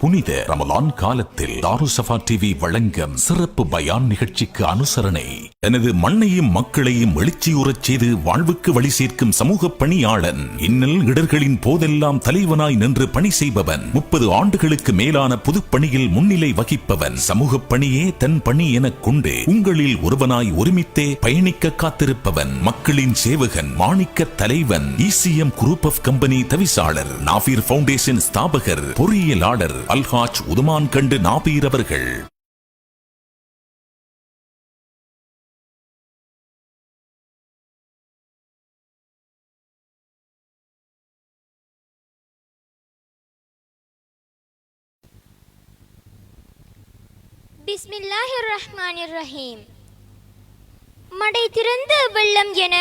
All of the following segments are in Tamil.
புனித ரமலான் காலத்தில் தாருசபா டிவி வழங்கும் சிறப்பு பயான் நிகழ்ச்சிக்கு அனுசரணை. எனது மண்ணையும் மக்களையும் எழுச்சியுறச் செய்து வாழ்வுக்கு வழி சேர்க்கும் சமூக பணியாளன் இன்னல் இடர்களின் போதெல்லாம் தலைவனாய் நின்று பணி செய்பவன் முப்பது ஆண்டுகளுக்கு மேலான பொதுப்பணியில் முன்னிலை வகிப்பவன் சமூக பணியே தன் பணி எனக் கொண்டு உங்களில் ஒருவனாய் ஒருமித்தே பயணிக்க காத்திருப்பவன் மக்களின் சேவகன் மாணிக்க தலைவன் இசிஎம் குரூப் ஆஃப் கம்பெனி தவிசாளர் நாபீர் பவுண்டேஷன் ஸ்தாபகர் பொறியியலாளர் அல்ஹாஜ் உதுமான் கண்டு நாபீர் அவர்கள். பிஸ்மில்லாஹிர் ரஹ்மானிர் ரஹீம் மடை திறந்த வெள்ளம் என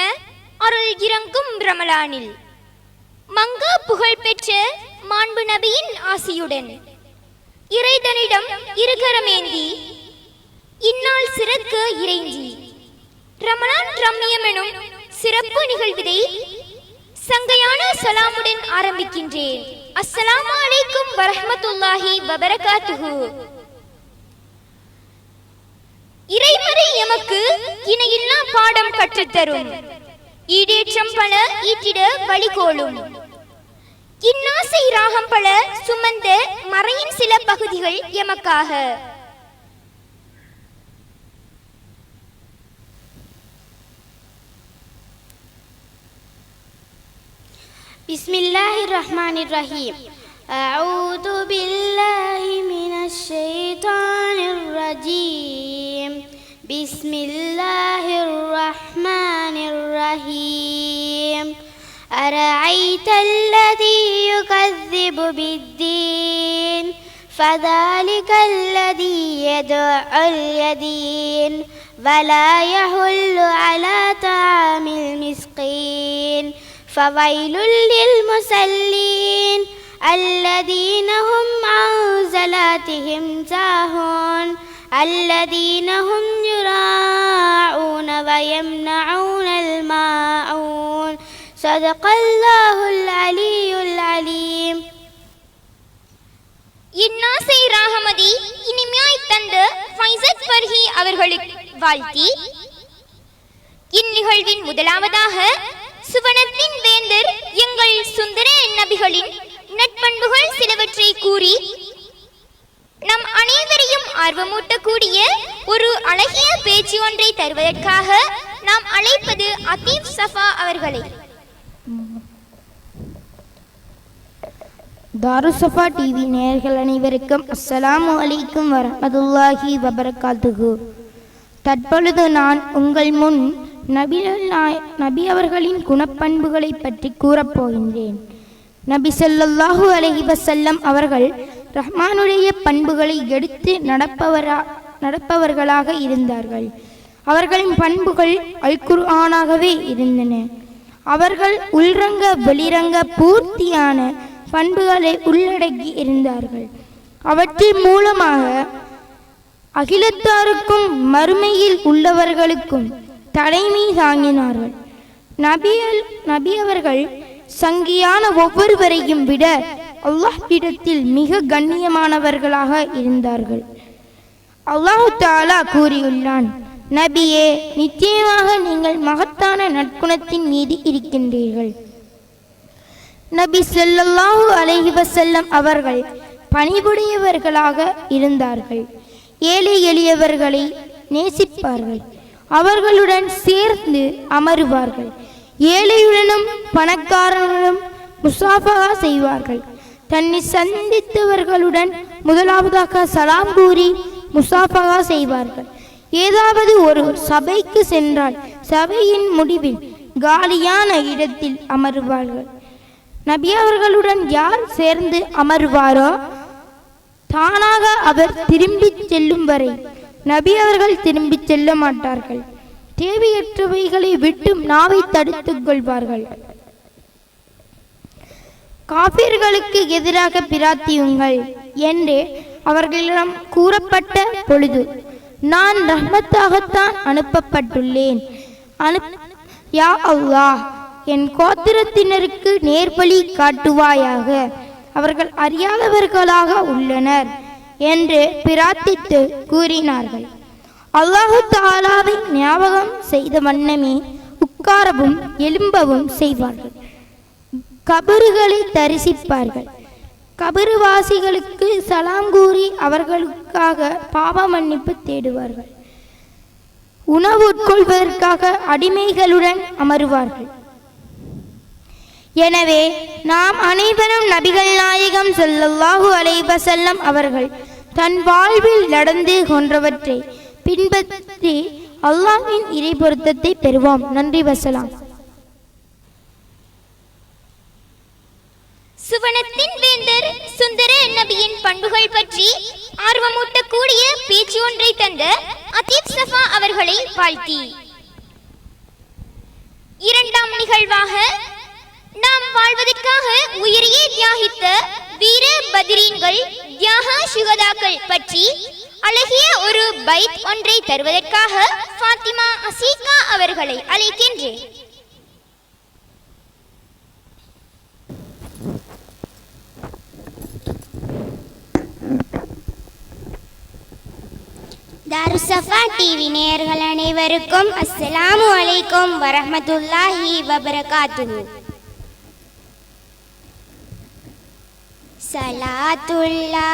அருள் இறங்கும் ரமலானில். மங்கா புகழ் பெற்ற மாண்பு நபியின் ஆசியுடன். இறைதனிடம் இருகரமேந்தி இந்நாள் சிறக்க இறைஞ்சி. ரமலான் ரம்மியம் எனும் சிறப்பு நிகழ்விதை சங்கையான சலாமுடன் ஆரம்பிக்கின்றேன். அஸ்ஸலாமு அலைக்கும் வரஹ்மத்துல்லாஹி வபரகாத்துஹு. இறைமறை எமக்கு இணையில்லா பாடம் கற்றுத்தரும். ஈடேற்றம் பல ஈட்டிட வழிகோலும். இன்னாசை ராகம் பல சுமந்த மறையின் சில பகுதிகள் எமக்காக بسم الله الرحمن الرحيم أعوذ بالله من الشيطان الرجيم بسم الله الرحمن الرحيم أرأيت الذي يكذب بالدين؟ فذلك الذي يدع اليدين. ولا يحل على طعام المسكين. فويل للمصلين الذين هم عن صلاتهم ساهون. الذين هم يراعون ويمنعون الماعون صدق الله العلي العليم இன்னாசை ராகமதி இனிமையாய் தந்த ஃபைசத் ஃபர்ஹி அவர்களுக்கு வாழ்த்தி இந்நிகழ்வின் முதலாவதாக சுவனத்தின் வேந்தர் எங்கள் சுந்தர நபிகளின் நட்பண்புகள் சிலவற்றை கூறி நம் அனைவரையும் ஆர்வமூட்டக்கூடிய ஒரு அழகிய பேச்சு ஒன்றை தருவதற்காக நாம் அழைப்பது அதீப் சஃபா அவர்களை தாருசஃபா டிவி நேயர்கள் அனைவருக்கும் அஸ்ஸலாமு அலைக்கும் வரமதுல்லாஹி வபரகாத்துகு தற்பொழுது நான் உங்கள் முன் நபிகள் நாய் நபி அவர்களின் குணப்பண்புகளை பற்றி கூறப்போகின்றேன் நபி சொல்லல்லாஹு அலஹி வசல்லம் அவர்கள் ரஹ்மானுடைய பண்புகளை எடுத்து நடப்பவரா நடப்பவர்களாக இருந்தார்கள். அவர்களின் பண்புகள் அல் ஆனாகவே இருந்தன. அவர்கள் உள்ரங்க வெளிரங்க பூர்த்தியான பண்புகளை உள்ளடக்கி இருந்தார்கள். அவற்றின் மூலமாக அகிலத்தாருக்கும் மறுமையில் உள்ளவர்களுக்கும் தலைமை தாங்கினார்கள். நபியல் நபி அவர்கள் சங்கியான ஒவ்வொருவரையும் விட அல்லாஹ்விடத்தில் மிக கண்ணியமானவர்களாக இருந்தார்கள். அல்லாஹு தாலா கூறியுள்ளான் நபியே நிச்சயமாக நீங்கள் மகத்தான நற்குணத்தின் மீது இருக்கின்றீர்கள். நபி செல்லல்லாஹு அலைஹி செல்லம் அவர்கள் பணிபுடையவர்களாக இருந்தார்கள். ஏழை எளியவர்களை நேசிப்பார்கள். அவர்களுடன் சேர்ந்து அமருவார்கள். ஏழையுடனும் பணக்காரனுடனும் முசாஃபகா செய்வார்கள். தன்னை சந்தித்தவர்களுடன் முதலாவதாக சலாம் கூறி முசாஃபகா செய்வார்கள். ஏதாவது ஒரு சபைக்கு சென்றால் சபையின் முடிவில் காலியான இடத்தில் அமருவார்கள். நபி அவர்களுடன் யார் சேர்ந்து அமர்வாரோ தானாக அவர் திரும்பி செல்லும் வரை நபி அவர்கள் திரும்பி செல்ல மாட்டார்கள். தேவையற்றவைகளை விட்டு நாவை தடுத்துக் கொள்வார்கள். காபிர்களுக்கு எதிராக பிரார்த்தியுங்கள் என்று அவர்களிடம் கூறப்பட்ட பொழுது நான் ரஹ்மத்தாகத்தான் அனுப்பப்பட்டுள்ளேன். அனுப் யா அல்லாஹ் என் கோத்திரத்தினருக்கு நேர்வழி காட்டுவாயாக. அவர்கள் அறியாதவர்களாக உள்ளனர் என்று பிரார்த்தித்து கூறினார்கள். அல்லாஹு தாலாவை ஞாபகம் செய்த வண்ணமே உட்காரவும் எழும்பவும் செய்வார்கள். கபறுகளை தரிசிப்பார்கள். கபறுவாசிகளுக்கு சலாம் கூறி அவர்களுக்காக பாவ மன்னிப்பு தேடுவார்கள். உணவு உட்கொள்வதற்காக அடிமைகளுடன் அமருவார்கள். எனவே நாம் அனைவரும் நபிகள் நாயகம் சொல்லல்லாஹு அலைவசல்லம் அவர்கள். தன் வாழ்வில் நடந்து கொன்றவற்றை பின்பற்றி அல்லாஹின் இறை பொருத்தத்தை பெறுவோம். நன்றி வசலாம். சுவனத்தின் வேந்தர் சுந்தர நபியின் பண்புகள் பற்றி ஆர்வமூட்டக்கூடிய பேச்சு ஒன்றை தந்த அதீப் சஃபா அவர்களை வாழ்த்தி. இரண்டாம் நிகழ்வாக நாம் வாழ்வதற்காக உயிரையே தியாகித்த வீர பதிரீன்கள் தியாக சுகதாக்கள் பற்றி அழகிய ஒரு பைத் ஒன்றை தருவதற்காக ஃபாத்திமா அசீகா அவர்களை அழைக்கின்றேன். தாருசஃபா டிவி நேயர்கள் அனைவருக்கும் அஸ்ஸலாமு அலைக்கும் வரஹ்மத்துல்லாஹி வபரகாத்துஹு. சலாத்துல்லா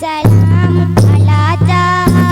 சலாம் அலா தாஹா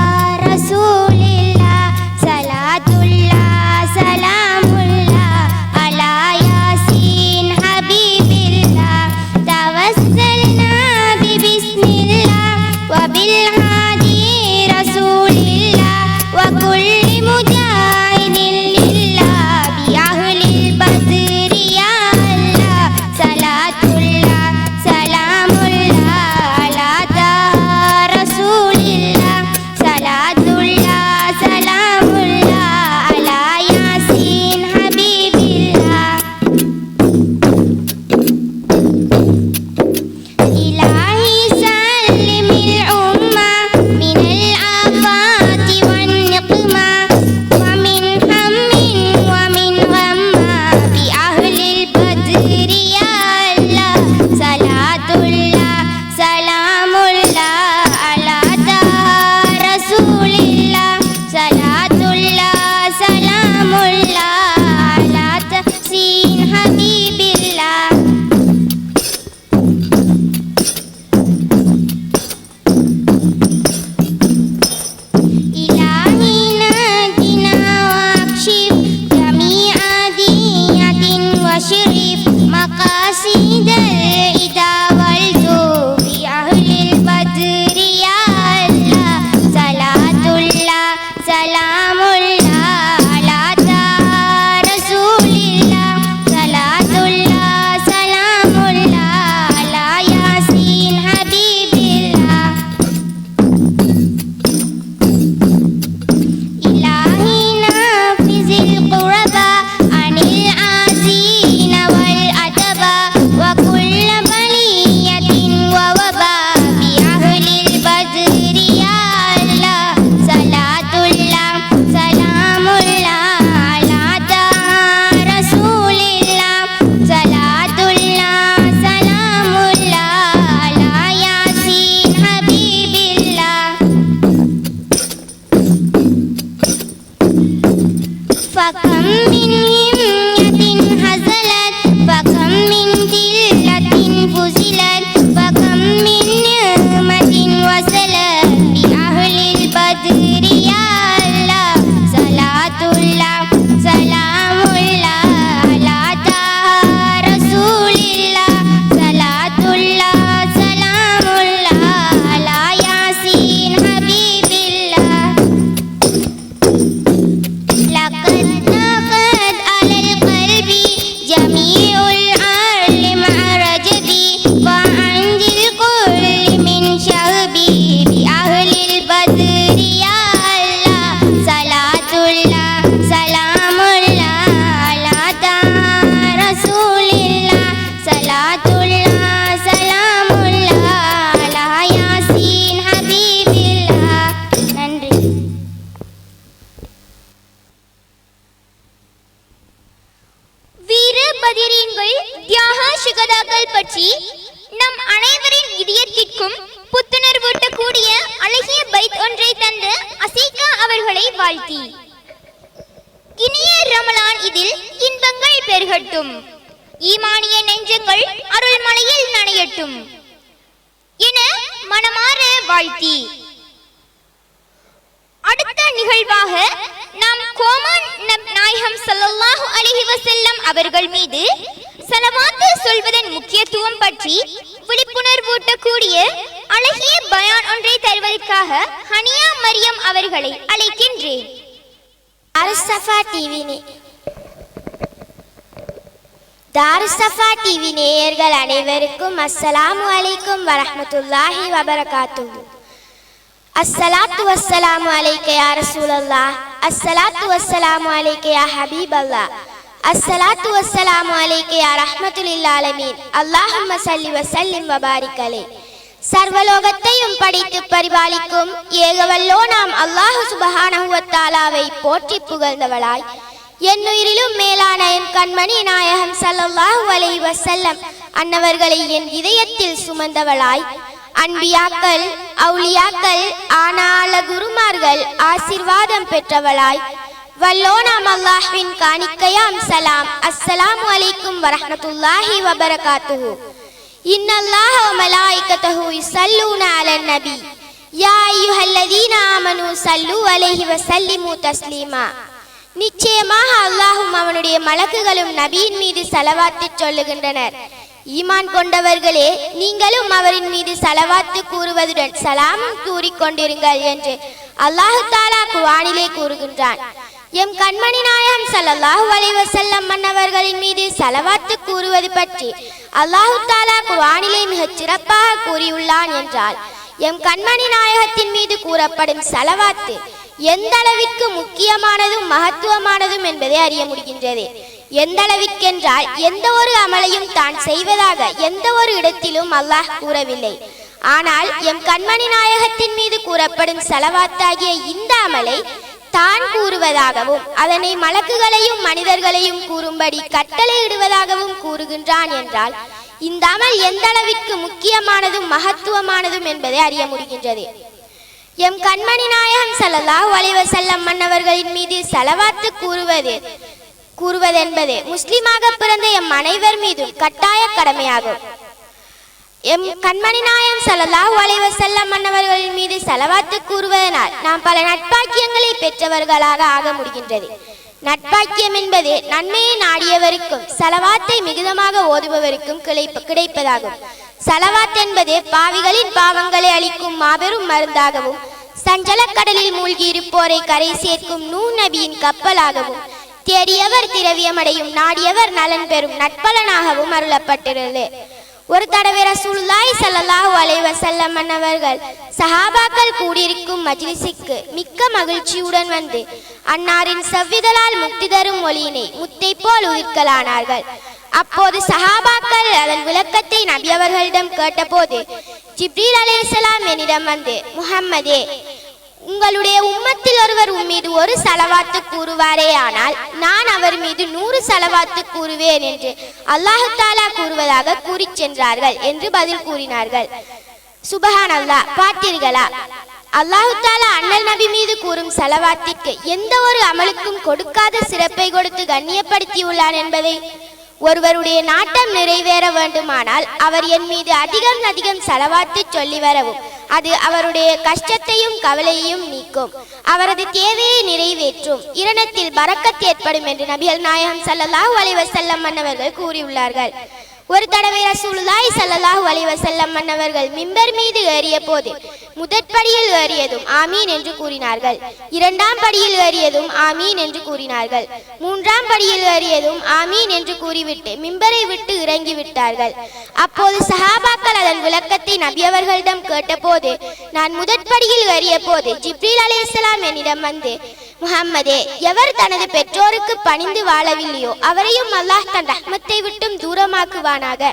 பதிரீன்கள் தியாக சுகதாக்கள் பற்றி நம் அனைவரும் மஸ்ஜிதிற்கும் புத்துணர்வூட்டக்கூடிய அழகிய பைத் ஒன்றை தந்து அசீகா அவர்களை வாழ்த்தி. இனிய ரமலான் இதில் இன்பங்கள் பெருகட்டும். ஈமானிய நெஞ்சங்கள் அருள்மலையில் நனையட்டும். என மனமாற வாழ்த்தி. அடுத்த நிகழ்வாக நாம் கோமான் நப் நாயகம் ஸல்லல்லாஹு அலைஹி வஸல்லம் அவர்கள் மீது சலவாத்து சொல்வதன் முக்கியத்துவம் பற்றி விழிப்புணர்வூட்டக்கூடிய அழகிய பயான் ஒன்றை தருவதற்காக ஹனியா மரியம் அவர்களை அழைக்கின்றேன். தாருசஃபா டிவி நே டிவி நேயர்கள் அனைவருக்கும் அஸ்ஸலாமு அலைக்கும் வரஹ்மத்துல்லாஹி வபரகாத்துஹு. அஸ்ஸலாத்து வஸ்ஸலாமு அலைக்க யா ரசூலல்லாஹ். அஸ்ஸலாத்து வஸ்ஸலாமு அலைக்க யா ஹபீபல்லாஹ். அஸ்ஸலாத்து வஸ்ஸலாமு அலைக்க யா ரஹ்மத்துல் ஆலமீன். அல்லாஹும்ம ஸல்லி வஸல்லிம் வபாரிக் சர்வலோகத்தையும் படித்து பரிபாலிக்கும் ஏகவல்லோ நாம் அல்லாஹு சுபஹானஹு வ தஆலாவை போற்றி புகழ்ந்தவளாய். என்னுயிரிலும் மேலான என் கண்மணி நாயகம் ஸல்லல்லாஹு அலைஹி வஸல்லம். அன்னவர்களை என் இதயத்தில் சுமந்தவளாய். அன்பியாக்கள் அவுளியாக்கள் ஆனால குருமார்கள் ஆசிர்வாதம் பெற்றவளாய். வல்லோனாம் அல்லாஹ்வின் காணிக்கையாம் சலாம் அஸ்ஸலாம் வலைக்கும் வரஹமத்துல்லாஹி வபரகாத்துஹு. இன்னல்லாஹ மலாய்க்கத்தஹு யுஸல்லூன அலன் நபி. யா அய்யுஹல்லதீன ஆமனு சல்லு அலைஹி வஸல்லிமு தஸ்லீமா. நிச்சயமாக அல்லாஹும் அவனுடைய மலக்குகளும் நபியின் மீது செலவாத்துச் சொல்லுகின்றனர். ஈமான் கொண்டவர்களே நீங்களும் அவரின் மீது சலவாத்து கூறுவதுடன் சலாமும் கூறிக்கொண்டிருங்கள் என்று அல்லாஹு தாலா குவானிலே கூறுகின்றான். எம் கண்மணி நாயகம் ஸல்லல்லாஹு அலைஹி வஸல்லம் மன்னவர்களின் மீது சலவாத்து கூறுவது பற்றி அல்லாஹு தாலா குவானிலே மிகச் சிறப்பாக கூறியுள்ளான் என்றால் எம் கண்மணி நாயகத்தின் மீது கூறப்படும் சலவாத்து எந்த அளவிற்கு முக்கியமானதும் மகத்துவமானதும் என்பதை அறிய முடிகின்றது. எந்த அளவிற்கென்றால் எந்த ஒரு அமலையும் தான் செய்வதாக எந்த ஒரு இடத்திலும் அல்லாஹ் கூறவில்லை. ஆனால் எம் கண்மணி நாயகத்தின் மீது கூறப்படும் செலவாத்தாகிய இந்த அமலை தான் கூறுவதாகவும் அதனை மலக்குகளையும் மனிதர்களையும் கூறும்படி கட்டளையிடுவதாகவும் கூறுகின்றான் என்றால் இந்த அமல் எந்த அளவிற்கு முக்கியமானதும் மகத்துவமானதும் என்பதை அறிய முடிகின்றது. எம் கண்மணி நாயகம் செல்லல்லா ஒலைவ செல்லம் மன்னவர்களின் மீது செலவாத்து கூறுவது கூறுவதென்பது முஸ்லிமாக பிறந்த எம் அனைவர் மீதும் கட்டாய கடமையாகும். எம் கண்மணி நாயம் ஸல்லல்லாஹு அலைஹி செல்லம் மன்னவர்களின் மீது செலவாத்து கூறுவதனால் நாம் பல நட்பாக்கியங்களை பெற்றவர்களாக ஆக முடிகின்றது. நட்பாக்கியம் என்பது நன்மையை நாடியவருக்கும் செலவாத்தை மிகுதமாக ஓதுபவருக்கும் கிடைப்பதாகும். செலவாத் என்பது பாவிகளின் பாவங்களை அளிக்கும் மாபெரும் மருந்தாகவும் சஞ்சலக்கடலில் மூழ்கி இருப்போரை கரை சேர்க்கும் நூ நபியின் கப்பலாகவும் தேடியவர் திரவியமடையும். நாடியவர் நலன் பெறும். நட்பலனாகவும் அருளப்பட்டிருந்தது ஒரு தடவை ரசூலுல்லாஹி ஸல்லல்லாஹு அலைஹி வஸல்லம் அவர்கள் சஹாபாக்கள் கூடியிருக்கும் மஜ்லிஸுக்கு மிக்க மகிழ்ச்சியுடன் வந்து அன்னாரின் செவ்விதழால் முக்தி தரும் மொழியினை முத்தை போல் உயிர்க்கலானார்கள். அப்போது சஹாபாக்கள் அதன் விளக்கத்தை நபி அவர்களிடம் கேட்டபோது ஜிப்ரீல் அலைஹிஸ்ஸலாம் என்னிடம் வந்து முஹம்மதே உங்களுடைய உம்மத்தில் ஒருவர் உம்மீது ஒரு சலவாத்து கூறுவாரே ஆனால் நான் அவர் மீது நூறு சலவாத்து கூறுவேன் என்று அல்லாஹு தாலா கூறுவதாக கூறிச் சென்றார்கள் என்று பதில் கூறினார்கள். சுபஹான் அல்லா பார்த்தீர்களா? அல்லாஹு தாலா அண்ணல் நபி மீது கூறும் செலவாத்திற்கு எந்த ஒரு அமலுக்கும் கொடுக்காத சிறப்பை கொடுத்து கண்ணியப்படுத்தியுள்ளான் என்பதை ஒருவருடைய நாட்டம் நிறைவேற வேண்டுமானால் அவர் என் மீது அதிகம் அதிகம் செலவாத்து சொல்லி வரவும் அது அவருடைய கஷ்டத்தையும் கவலையையும் நீக்கும். அவரது தேவையை நிறைவேற்றும். இரணத்தில் பறக்கத் ஏற்படும் என்று நபிகள் நாயகம் ஸல்லல்லாஹு அலைஹி வஸல்லம் மன்னவர்கள் கூறியுள்ளார்கள். ஒரு தடவை ரசூலுல்லாய் சல்லல்லாஹு அலைஹி வஸல்லம் மன்னவர்கள் மிம்பர் மீது ஏறிய போது முதற் படியில் ஏறியதும் ஆமீன் என்று கூறினார்கள். இரண்டாம் படியில் ஏறியதும் ஆமீன் என்று கூறினார்கள். மூன்றாம் படியில் ஏறியதும் ஆமீன் என்று கூறிவிட்டு மிம்பரை விட்டு இறங்கி விட்டார்கள். அப்போது சஹாபாக்கள் அதன் விளக்கத்தை நபியவர்களிடம் கேட்டபோது நான் முதற் படியில் ஏறிய போது ஜிப்ரீல் அலைஹிஸ்ஸலாம் என்னிடம் வந்து முகம்மதே எவர் தனது பெற்றோருக்கு பணிந்து வாழவில்லையோ அவரையும் அல்லாஹ் தன் ரஹ்மத்தை விட்டும் தூரமாக்குவானாக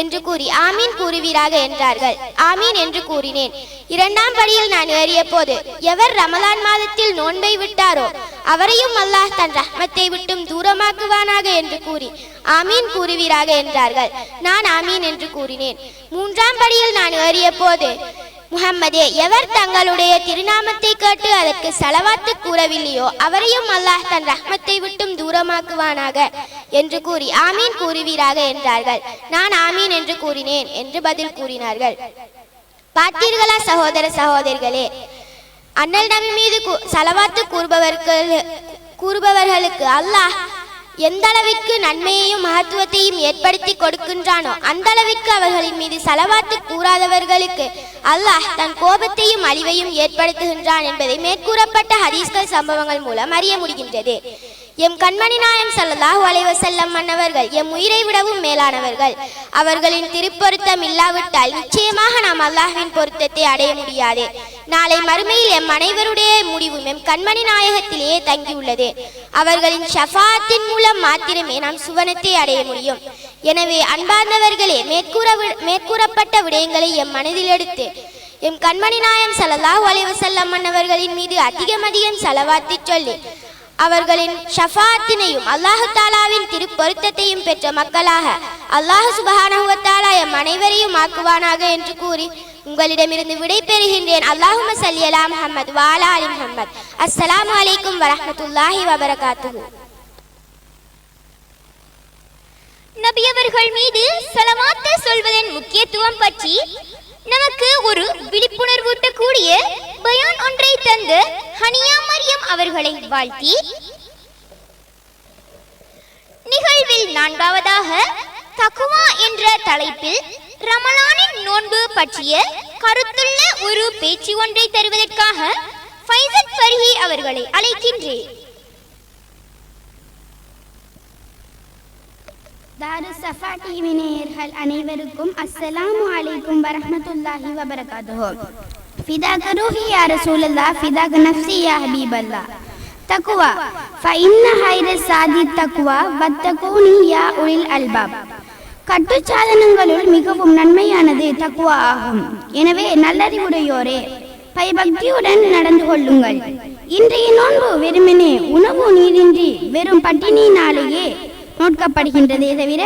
என்று கூறி ஆமீன் கூறுவீராக என்றார்கள். ஆமீன் என்று கூறினேன். இரண்டாம் படியில் நான் ஏறிய போது எவர் ரமலான் மாதத்தில் நோன்பை விட்டாரோ அவரையும் அல்லாஹ் தன் ரஹ்மத்தை விட்டும் தூரமாக்குவானாக என்று கூறி ஆமீன் கூறுவீராக என்றார்கள். நான் ஆமீன் என்று கூறினேன். மூன்றாம் படியில் நான் ஏறிய போது முஹம்மதே எவர் தங்களுடைய திருநாமத்தை கேட்டு அதற்கு செலவாத்து கூறவில்லையோ அவரையும் அல்லாஹ் தன் ரஹ்மத்தை விட்டும் தூரமாக்குவானாக என்று கூறி ஆமீன் கூறுவீராக என்றார்கள். நான் ஆமீன் என்று கூறினேன் என்று பதில் கூறினார்கள். பார்த்தீர்களா சகோதர சகோதரிகளே அண்ணல் நபி மீது சலவாத்து கூறுபவர்கள் கூறுபவர்களுக்கு அல்லாஹ் எந்த அளவிற்கு நன்மையையும் மகத்துவத்தையும் ஏற்படுத்தி கொடுக்கின்றானோ அந்த அளவிற்கு அவர்களின் மீது செலவாத்து கூறாதவர்களுக்கு அல்லாஹ் தன் கோபத்தையும் அழிவையும் ஏற்படுத்துகின்றான் என்பதை மேற்கூறப்பட்ட ஹதீஸ்கள் சம்பவங்கள் மூலம் அறிய முடிகின்றது. எம் கண்மணி நாயம் ஸல்லல்லாஹு அலைஹி செல்லம் மன்னவர்கள் எம் உயிரை விடவும் மேலானவர்கள். அவர்களின் திருப்பொருத்தம் இல்லாவிட்டால் நிச்சயமாக நாம் அல்லாஹ்வின் பொருத்தத்தை அடைய முடியாது. நாளை மறுமையில் எம் அனைவருடைய முடிவும் எம் கண்மணி நாயகத்திலேயே தங்கியுள்ளது. அவர்களின் ஷஃபாத்தின் மூலம் மாத்திரமே நாம் சுவனத்தை அடைய முடியும். எனவே அன்பார்ந்தவர்களே மேற்கூற மேற்கூறப்பட்ட விடயங்களை எம் மனதில் எடுத்து எம் கண்மணி நாயம் ஸல்லல்லாஹு அலைஹி வஸல்லம் மன்னவர்களின் மீது அதிகம் அதிகம் செலவாத்தி சொல்லி அவர்களின் ஷஃபாத்தினையும் அல்லாஹு தாலாவின் திருப்பொருத்தத்தையும் பெற்ற மக்களாக அல்லாஹு சுபஹானஹு எம் அனைவரையும் ஆக்குவானாக என்று கூறி உங்களிடமிருந்து விடை பெறுகின்றேன். அல்லாஹும சல்லியலா அலா முஹம்மத் வ அலி முஹம்மத். அஸ்ஸலாமு அலைக்கும் வரஹ்மத்துல்லாஹி வ நபியவர்கள் மீது சலவாத்து சொல்வதன் முக்கியத்துவம் பற்றி நமக்கு ஒரு விழிப்புணர்வூட்டக்கூடிய பயான் ஒன்றை தந்து ஹனியா மரியம் அவர்களை வாழ்த்தி நிகழ்வில் நான்காவதாக தக்குவா என்ற தலைப்பில் ரமலானின் நோன்பு பற்றிய கருத்துள்ள ஒரு பேச்சு ஒன்றை தருவதற்காக ஃபைசத் ஃபர்ஹி அவர்களை அழைக்கின்றேன். தாரு சஃபா டிவி நேயர்கள் அனைவருக்கும் அஸ்ஸலாமு அலைக்கும் வரஹ்மத்துல்லாஹி வபரகாத்துஹு ஃபிதாக ரூஹி யா ரசூலல்லாஹ் ஃபிதாக நஃப்ஸி யா ஹபீபல்லாஹ் தக்வா ஃபஇன்ன ஹைர சாதி தக்வா வத்தகூனி யா உலில் அல்பாப் கட்டுச்சாதனங்களுள் மிகவும் நன்மையானது தக்குவா ஆகும் எனவே நல்லறிவுடையோரே பயபக்தியுடன் நடந்து கொள்ளுங்கள் இன்றைய நோன்பு வெறுமனே உணவு நீரின்றி வெறும் பட்டினியினாலேயே நோட்கப்படுகின்றதே தவிர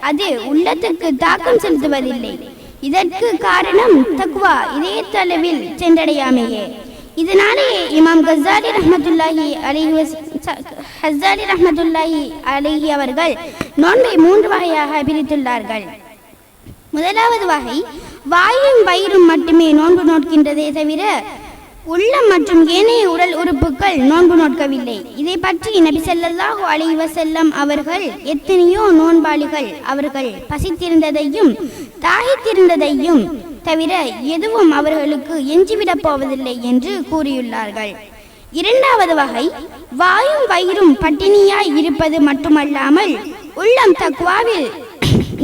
அது உள்ளத்துக்கு தாக்கம் செலுத்துவதில்லை. இதற்கு காரணம் தக்வா இதயத்தளவில் சென்றடையாமையே. இதனாலேயே இமாம் கசாலி ரஹமதுல்லாஹி அலைஹி வஸ்- ரஹமதுல்லாஹி அலிஹி அவர்கள் நோன்பை மூன்று வகையாக பிரித்துள்ளார்கள். முதலாவது வகை வாயும் வயிறும் மட்டுமே நோன்பு நோட்கின்றதே தவிர உள்ளம் மற்றும் ஏனைய உடல் உறுப்புகள் நோன்பு நோட்கவில்லை. இதை பற்றி நபி செல்லல்லாஹு அலைஹி வஸல்லம் அவர்கள் எத்தனையோ நோன்பாளிகள் அவர்கள் பசித்திருந்ததையும் தாகித்திருந்ததையும் தவிர எதுவும் அவர்களுக்கு எஞ்சிவிடப் போவதில்லை என்று கூறியுள்ளார்கள். இரண்டாவது வகை வாயும் வயிறும் பட்டினியாய் இருப்பது மட்டுமல்லாமல் உள்ளம் தக்வாவில்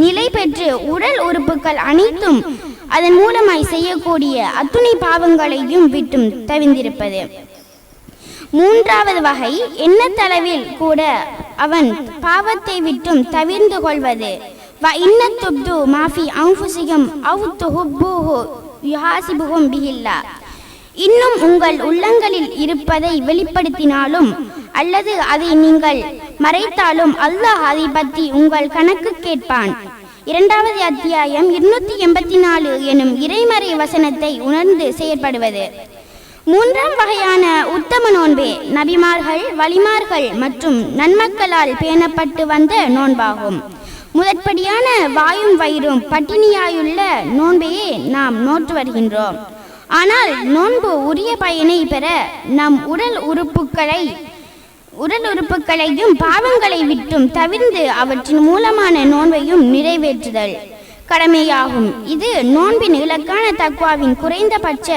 நிலை பெற்று உடல் உறுப்புகள் அனைத்தும் அதன் மூலமாய் செய்யக்கூடிய அத்துணை பாவங்களையும் விட்டும் தவிர்ந்திருப்பது மூன்றாவது வகை எண்ணத்தளவில் கூட அவன் பாவத்தை விட்டும் தவிர்ந்து கொள்வது. வ இன்ன மாஃபி அவுஃபுசிகம் அவு துஹுப்பூஹு யுஹாசிபுகும் பிஹில்லா. இன்னும் உங்கள் உள்ளங்களில் இருப்பதை வெளிப்படுத்தினாலும் அல்லது அதை நீங்கள் மறைத்தாலும் அல்லாஹ் அதை பற்றி உங்கள் கணக்கு கேட்பான். இரண்டாவது அத்தியாயம் இருநூத்தி எண்பத்தி நாலு எனும் இறைமறை வசனத்தை உணர்ந்து செயற்படுவது. மூன்றாம் வகையான உத்தம நோன்பே நபிமார்கள் வலிமார்கள் மற்றும் நன்மக்களால் பேணப்பட்டு வந்த நோன்பாகும். முதற்படியான வாயும் வயிறும் பட்டினியாயுள்ள நோன்பையே நாம் நோற்று வருகின்றோம். ஆனால் நோன்பு உரிய பயனை பெற நம் உடல் உறுப்புகளை உடல் உறுப்புகளையும் பாவங்களை விட்டும் தவிர்ந்து அவற்றின் மூலமான நோன்பையும் நிறைவேற்றுதல். கடமையாகும். இது நோன்பின் இலக்கான தக்வாவின் குறைந்தபட்ச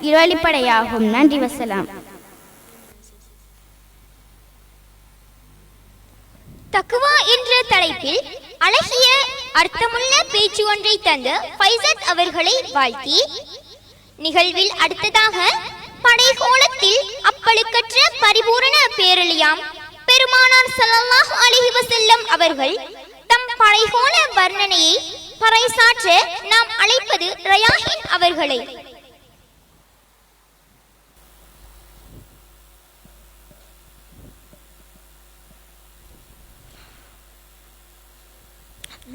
வெளிப்படையாகும் நன்றி வசலாம். தக்குவா என்ற தலைப்பில் அழகிய அர்த்தமுள்ள பேச்சு ஒன்றை தந்த ஃபைசத் அவர்களை வாழ்த்தி நிகழ்வில் அடுத்ததாக படைகோலத்தில் அப்பழுக்கற்ற பரிபூரண பேரழியாம். பெருமானார் சல்லல்லாஹ் அலிஹி வசல்லம் அவர்கள் தம் படைகோல வர்ணனையை பறைசாற்ற நாம் அழைப்பது ரயாஹின் அவர்களை.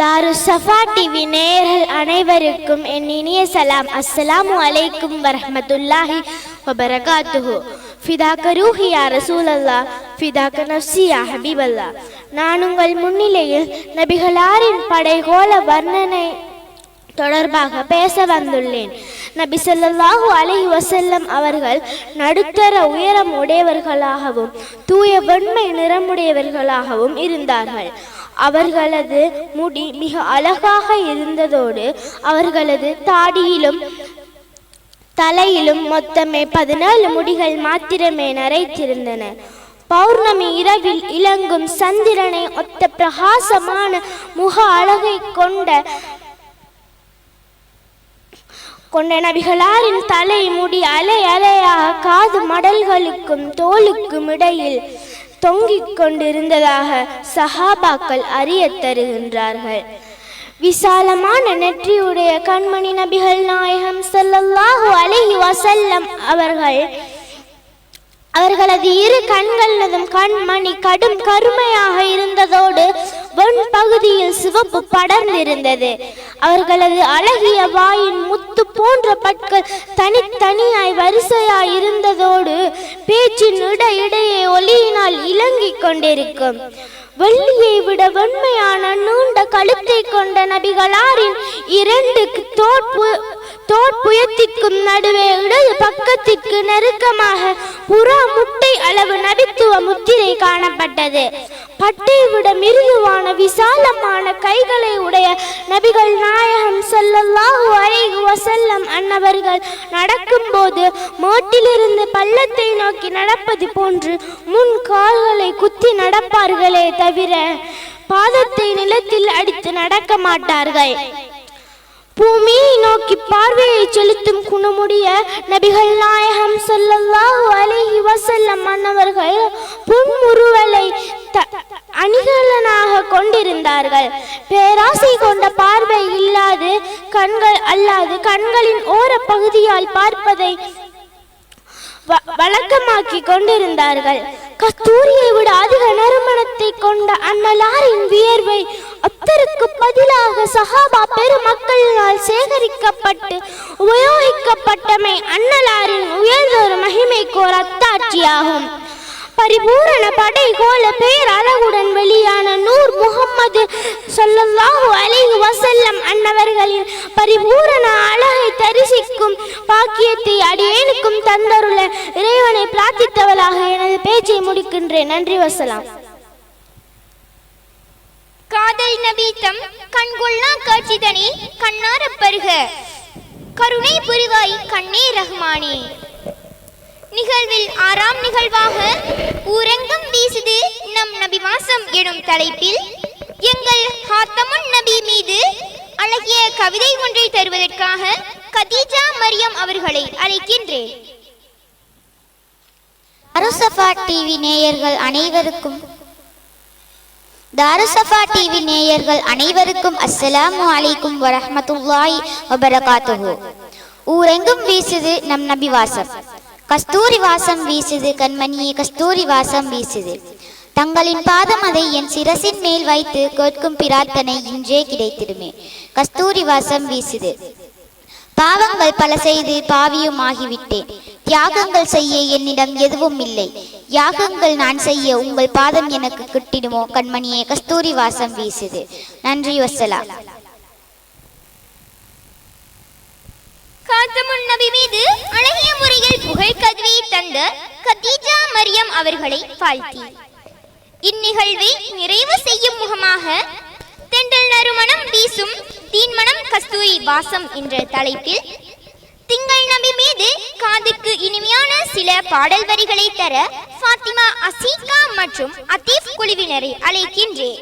தாரு சஃபா டிவி நேயர்கள் அனைவருக்கும் என் இனிய சலாம். அஸ்ஸலாமு அலைக்கும் வரஹமத்துல்லாஹி வபரகாத்துஹு ஃபிதாக்க ரூஹி யா ரசூலல்லா ஃபிதாக்க நஃப்சி யா ஹபீபல்லா நான் உங்கள் முன்னிலையில் நபிகளாரின் படைகோல வர்ணனை தொடர்பாக பேச வந்துள்ளேன் நபி சொல்லாஹு அலைஹி வசல்லம் அவர்கள் நடுத்தர உயரம் உடையவர்களாகவும் தூய வெண்மை நிறமுடையவர்களாகவும் இருந்தார்கள் அவர்களது முடி மிக அழகாக இருந்ததோடு அவர்களது தாடியிலும் தலையிலும் மொத்தமே பதினாலு முடிகள் மாத்திரமே நரைத்திருந்தன. பௌர்ணமி இரவில் இளங்கும் சந்திரனை ஒத்த பிரகாசமான முக அழகை கொண்ட கொண்ட நபிகளாரின் தலை முடி அலை அலையாக காது மடல்களுக்கும் தோலுக்கும் இடையில் தொங்கிக் கொண்டிருந்ததாக சஹாபாக்கள் அறிய தருகின்றார்கள். விசாலமான நெற்றியுடைய கண்மணி நபிகள் நாயகம் ஸல்லல்லாஹு அலஹி வசல்லம் அவர்கள் அவர்களது இரு கண்களதும் கண்மணி கடும் கருமையாக இருந்ததோடு வெண் பகுதியில் சிவப்பு படர்ந்திருந்தது. அவர்களது அழகிய வாயின் முத்து போன்ற பற்கள் தனித்தனியாய் வரிசையாய் இருந்ததோடு பேச்சின் இடையிடையே ஒலியினால் இலங்கிக் கொண்டிருக்கும். வெள்ளியை விட வெண்மையான நீண்ட கழுத்தை கொண்ட நபிகளாரின் இரண்டு தோற்பு தோற்புயத்திற்கும் நடுவே இடது பக்கத்திற்கு நெருக்கமாக புறா முட்டை அளவு நபித்துவ முத்திரை காணப்பட்டது. பட்டை விட மிருதுவான விசாலமான கைகளை உடைய நபிகள் நாயகம் செல்லல்லாஹு அலைஹி வசல்லம் அன்னவர்கள் நடக்கும்போது மேட்டிலிருந்து பள்ளத்தை நோக்கி நடப்பது போன்று முன் கால்களை குத்தி நடப்பார்களே தவிர பாதத்தை நிலத்தில் அடித்து நடக்க மாட்டார்கள். பூமியை நோக்கி பார்வையை செலுத்தும் குணமுடைய நபிகள் நாயகம் ஸல்லல்லாஹு அலைஹி வசல்லம் மன்னவர்கள் புன்முறுவலை த- அணிகலனாக கொண்டிருந்தார்கள். பேராசை கொண்ட பார்வை இல்லாது கண்கள் அல்லாது கண்களின் ஓர பகுதியால் பார்ப்பதை வழக்கமாக்கி கொண்டிருந்தார்கள். கஸ்தூரியை விட அதிக நறுமணத்தை கொண்ட அன்னலாரின் வியர்வை அத்தருக்கு பதிலாக சஹாபா பெருமக்களினால் சேகரிக்கப்பட்டு உபயோகிக்கப்பட்டமை அன்னலாரின் உயர்ந்தொரு மகிமைக்கு ஒரு அத்தாட்சியாகும். பரிபூரண படை கோல பேர் அழகுடன் வெளியான நூர் முகம்மது சொல்லல்லாஹு அலைஹி வசல்லம் அன்னவர்களின் பரிபூரண அழகை தரிசிக்கும் பாக்கியத்தை அடியேனுக்கும் தந்தருள இறைவனை பிரார்த்தித்தவளாக எனது பேச்சை முடிக்கின்றேன். நன்றி வசலாம். காதல் நபீத்தம் கண்கொள்ளா காட்சிதனே கண்ணாரப்பருக கருணை புரிவாய் கண்ணே ரஹ்மானே. நிகழ்வில் ஆறாம் நிகழ்வாக ஊரெங்கும் வீசுது நம் நபி மாசம் எனும் தலைப்பில் எங்கள் ஹாத்தமுன் நபி மீது அழகிய கவிதை ஒன்றை தருவதற்காக கதீஜா மரியம் அவர்களை அழைக்கின்றேன். தாருசஃபா டிவி நேயர்கள் அனைவருக்கும் தாருசஃபா டிவி நேயர்கள் அனைவருக்கும் அஸ்ஸலாமு அலைக்கும் வரஹ்மத்துல்லாஹி வபரகாத்துஹு. ஊரெங்கும் வீசுது நம் நபி வாசம் கஸ்தூரி வாசம் வீசுது கண்மணியே கஸ்தூரி வாசம் வீசுது. தங்களின் பாதம் அதை என் சிரசின் மேல் வைத்து கேட்கும் பிரார்த்தனை இன்றே கிடைத்திடுமே. கஸ்தூரி வாசம் வீசுது. பாவங்கள் பல செய்து பாவியும் ஆகிவிட்டேன். தியாகங்கள் செய்ய என்னிடம் எதுவும் இல்லை. யாகங்கள் நான் செய்ய உங்கள் பாதம் எனக்கு கிட்டிடுமோ கண்மணியே கஸ்தூரி வாசம் வீசுது. நன்றி வசலாம் காத்தமுன் நபி மீது அழகிய முறையில் புகழ் கல்வியை தந்த கதீஜா மரியம் அவர்களை வாழ்த்தி. இந்நிகழ்வை நிறைவு செய்யும் முகமாக தென்றல் நறுமணம் வீசும் தீன்மணம் கஸ்தூரி வாசம் என்ற தலைப்பில் திங்கள் நபி மீது காதுக்கு இனிமையான சில பாடல் வரிகளை தர ஃபாத்திமா அசீகா மற்றும் அத்தீப் குழுவினரை அழைக்கின்றேன்.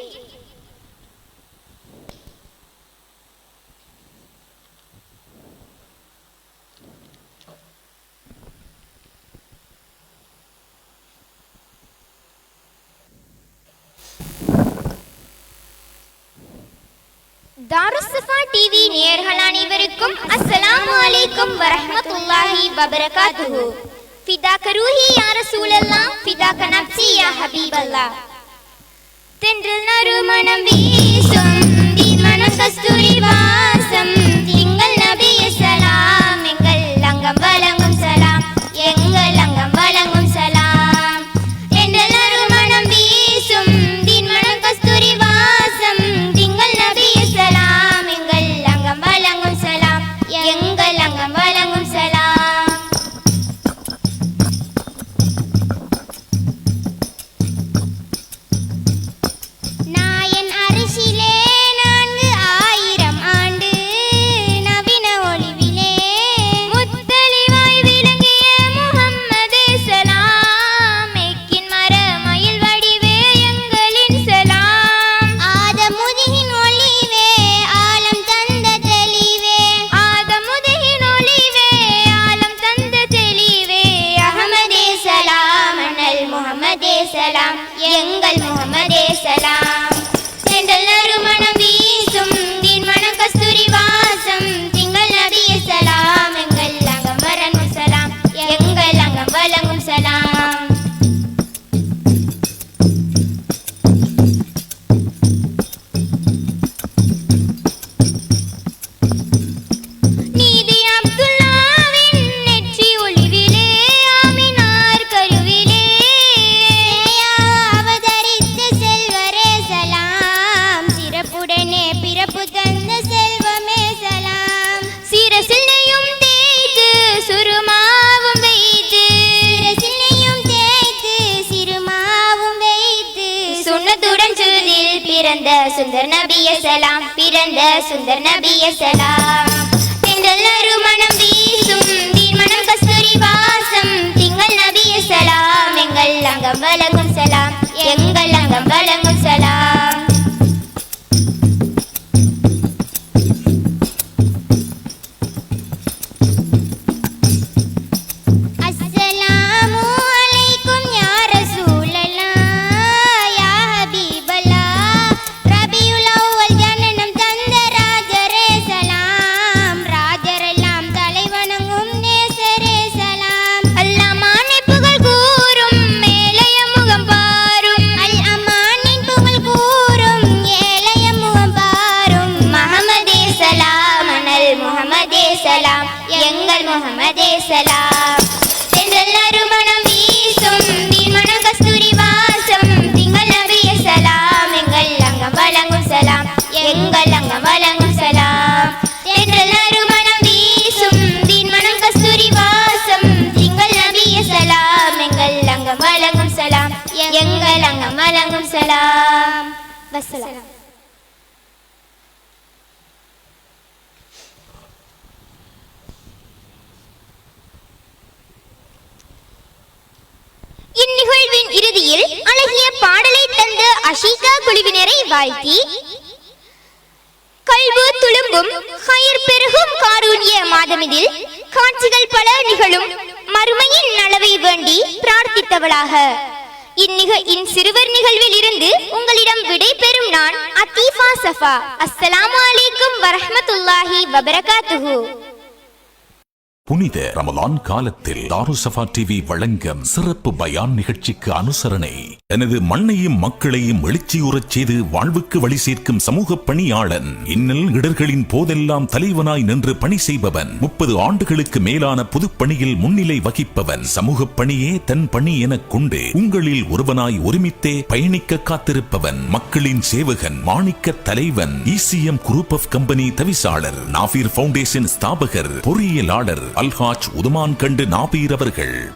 தாருசஃபா டிவி நேயர்கள் அனைவருக்கும் அஸ்ஸலாமு அலைக்கும் வரஹ்மத்துல்லாஹி வபரகாத்துஹு. ஃபிதாக ரூஹி யா ரசூலல்லாஹ் ஃபிதாக நப்சி யா ஹபீபல்லாஹ். தென்றல் நறுமணம் வீசும் தீமணம் கஸ்தூரி வாசம் பிறந்த சுந்தர் நபிய சலாம் பிறந்த சுந்தர் நபிய சலாம். திங்கள் நறுமணம் வீசும் தீர்மணம் கஸ்தூரி வாசம். திங்கள் நபிய சலாம் எங்கள் அங்கம் வழங்கும் சலாம் எங்கள் அங்கம் வழங்கும் அங்கம் வழங்கும் சலாம். வீசும் கஸ்தூரி வாசம். திங்கள் நபிய சலாம் எங்கள் அங்கம் வழங்கும் சலாம். எங்கள் அங்கம் வழங்கும் சலாம். வசலாம். இந்நிகழ்வின் இறுதியில் அழகிய பாடலை தந்த அஷிகா குழுவினரை வாழ்த்தி கல்வு துளும்பும் ஹயர் பெருகும் காரூண்ய மாதமிதில் காட்சிகள் பல நிகழும் மறுமையின் நலவை வேண்டி பிரார்த்தித்தவளாக. இந்நிக இன் சிறுவர் நிகழ்வில் இருந்து உங்களிடம் விடை பெறும் நான் அத்தீஃபா சஃபா. அஸ்ஸலாமு அலைக்கும் வரஹ்மத்துல்லாஹி வபரகாத்துஹு. புனித ரமலான் காலத்தில் தாருசபா டிவி வழங்கும் சிறப்பு பயான் நிகழ்ச்சிக்கு அனுசரணை. எனது மண்ணையும் மக்களையும் எழுச்சியுறச் செய்து வாழ்வுக்கு வழி சேர்க்கும் சமூக பணியாளன் இன்னல் இடர்களின் போதெல்லாம் தலைவனாய் நின்று பணி செய்பவன் முப்பது ஆண்டுகளுக்கு மேலான பொதுப்பணியில் முன்னிலை வகிப்பவன். சமூக பணியே தன் பணி எனக் கொண்டு உங்களில் ஒருவனாய் ஒருமித்தே பயணிக்க காத்திருப்பவன். மக்களின் சேவகன் மாணிக்க தலைவன் இசிஎம் குரூப் ஆஃப் கம்பெனி தவிசாளர் நாபீர் பவுண்டேஷன் ஸ்தாபகர் பொறியியலாளர் அல்ஹாஜ் உதுமான் கண்டு நாபீர் அவர்கள்.